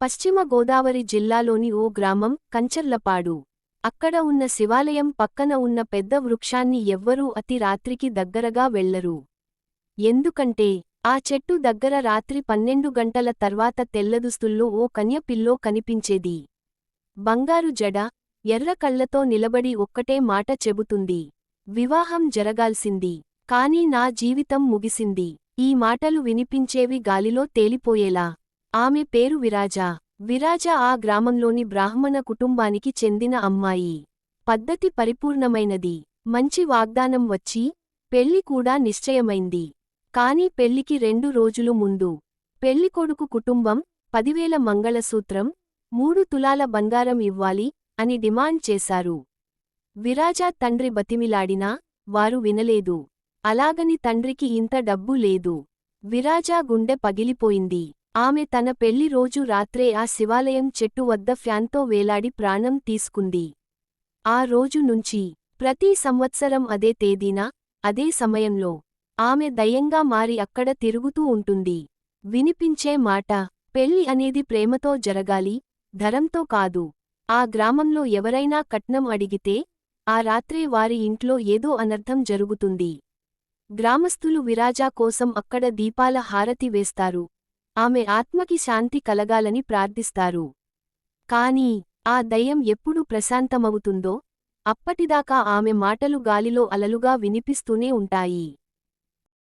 పశ్చిమ గోదావరి జిల్లాలోని ఓ గ్రామం కంచర్లపాడు. అక్కడ ఉన్న శివాలయం పక్కన ఉన్న పెద్ద వృక్షాన్ని ఎవ్వరూ అతి రాత్రికి దగ్గరగా వెళ్ళరు ఎందుకంటే ఆ చెట్టు దగ్గర రాత్రి పన్నెండు గంటల తర్వాత తెల్లదుస్తుల్లో ఓ కన్యపిల్లో కనిపించేది. బంగారు జడ ఎర్ర కళ్ళతో నిలబడి ఒక్కటే మాట చెబుతుంది. వివాహం జరగాల్సింది. కాని నా జీవితం ముగిసింది. ఈ మాటలు వినిపించేవి గాలిలో తేలిపోయేలా ఆమె పేరు విరాజా. విరాజ ఆ గ్రామంలోని బ్రాహ్మణ కుటుంబానికి చెందిన అమ్మాయి. పద్ధతి పరిపూర్ణమైనది. మంచి వాగ్దానం వచ్చి పెళ్ళి కూడా నిశ్చయమైంది. కాని పెళ్ళికి రెండు రోజులు ముందు. పెళ్ళికొడుకు కుటుంబం పదివేల మంగళసూత్రం మూడు తులాల బంగారం ఇవ్వాలి అని డిమాండ్ చేశారు. విరాజా తండ్రి బతిమిలాడినా వారు వినలేదు. అలాగని తండ్రికి ఇంత డబ్బు లేదు. విరాజా గుండె పగిలిపోయింది. ఆమె తన పెళ్ళి రోజు రాత్రే ఆ శివాలయం చెట్టు వద్ద ఫ్యాన్తో వేలాడి ప్రాణం తీసుకుంది. ఆ రోజు నుంచి ప్రతి సంవత్సరం అదే తేదీన అదే సమయంలో ఆమె దయ్యంగా మారి అక్కడ తిరుగుతూ ఉంటుంది. వినిపించే మాట పెళ్ళి అనేది ప్రేమతో జరగాలి ధరంతో కాదు. ఆ గ్రామంలో ఎవరైనా కట్నం అడిగితే ఆ రాత్రే వారి ఇంట్లో ఏదో అనర్థం జరుగుతుంది. గ్రామస్థులు విరాజా కోసం అక్కడ దీపాల హారతి వేస్తారు. ఆమె ఆత్మకి శాంతి కలగాలని ప్రార్థిస్తారు. కాని ఆ దయ్యం ఎప్పుడు ప్రశాంతమవుతుందో అప్పటిదాకా ఆమె మాటలు గాలిలో అలలుగా వినిపిస్తూనే ఉంటాయి.